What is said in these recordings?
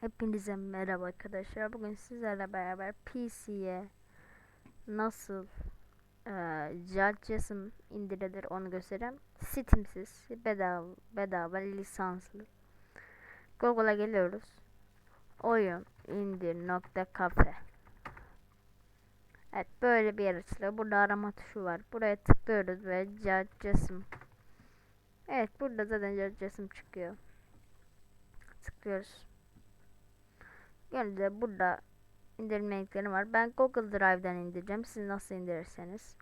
Hepinize merhaba arkadaşlar. Bugün sizlerle beraber PC'ye nasıl eee Judges'ın indirilir onu göstereceğim. Steam'siz, bedava, bedava lisanslı. Google'a geliyoruz. Oyun indir nokta kafe. Evet böyle bir yer açılıyor. Burada arama tuşu var. Buraya tıklıyoruz ve Judges'ım. Evet burada zaten Judges'ım çıkıyor. Tıklıyoruz. Yani de burada indirme linkleri var. Ben Google Drive'dan indireceğim. Siz nasıl indirirseniz.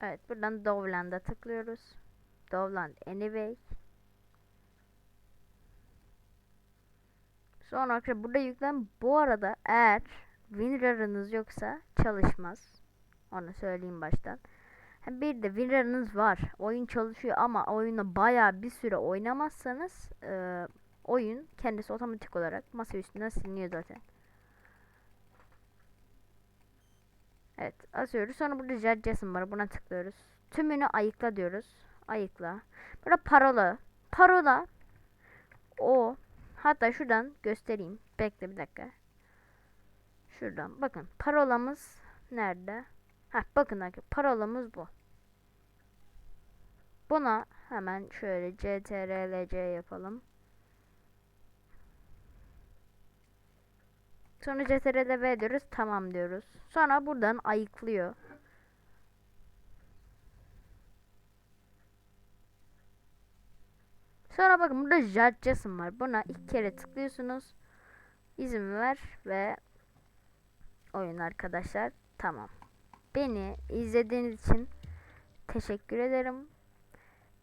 Evet buradan Dovland'a tıklıyoruz. Dovland Anyway. Sonra arkadaşlar burada yüklen. Bu arada eğer WinRAR'ınız yoksa çalışmaz. Onu söyleyeyim baştan. Bir de WinRAR'ınız var. Oyun çalışıyor ama oyunu bayağı bir süre oynamazsanız e, oyun kendisi otomatik olarak masa üstünden siliniyor zaten. Evet asıyoruz. Sonra burada Judges'ın var. Buna tıklıyoruz. Tümünü ayıkla diyoruz. Ayıkla. Burada parola. Parola o hatta şuradan göstereyim. Bekle bir dakika. Şuradan bakın parolamız nerede? Heh, bakın arkadaşlar parolamız bu. Buna hemen şöyle CTRLC yapalım. Sonra CTRL-V diyoruz. Tamam diyoruz. Sonra buradan ayıklıyor. Sonra bakın burada Judges'ın var. Buna iki kere tıklıyorsunuz. İzin ver ve oyun arkadaşlar. Tamam. Beni izlediğiniz için teşekkür ederim.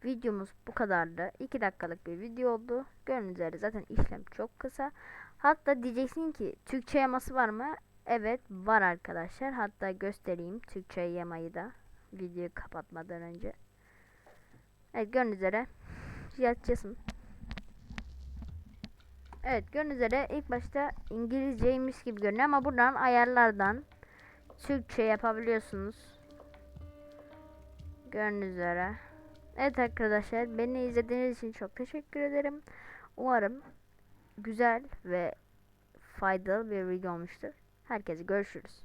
Videomuz bu kadardı. 2 dakikalık bir video oldu. Gördüğünüz üzere zaten işlem çok kısa. Hatta diyeceksin ki Türkçe yaması var mı? Evet var arkadaşlar. Hatta göstereyim Türkçe yamayı da. Videoyu kapatmadan önce. Evet gördüğünüz üzere yatacağım. Evet gördüğünüz üzere ilk başta İngilizceymiş gibi görünüyor ama buradan ayarlardan Türkçe yapabiliyorsunuz. Gördüğünüz üzere. Evet arkadaşlar beni izlediğiniz için çok teşekkür ederim. Umarım güzel ve faydalı bir video olmuştur. Herkese görüşürüz.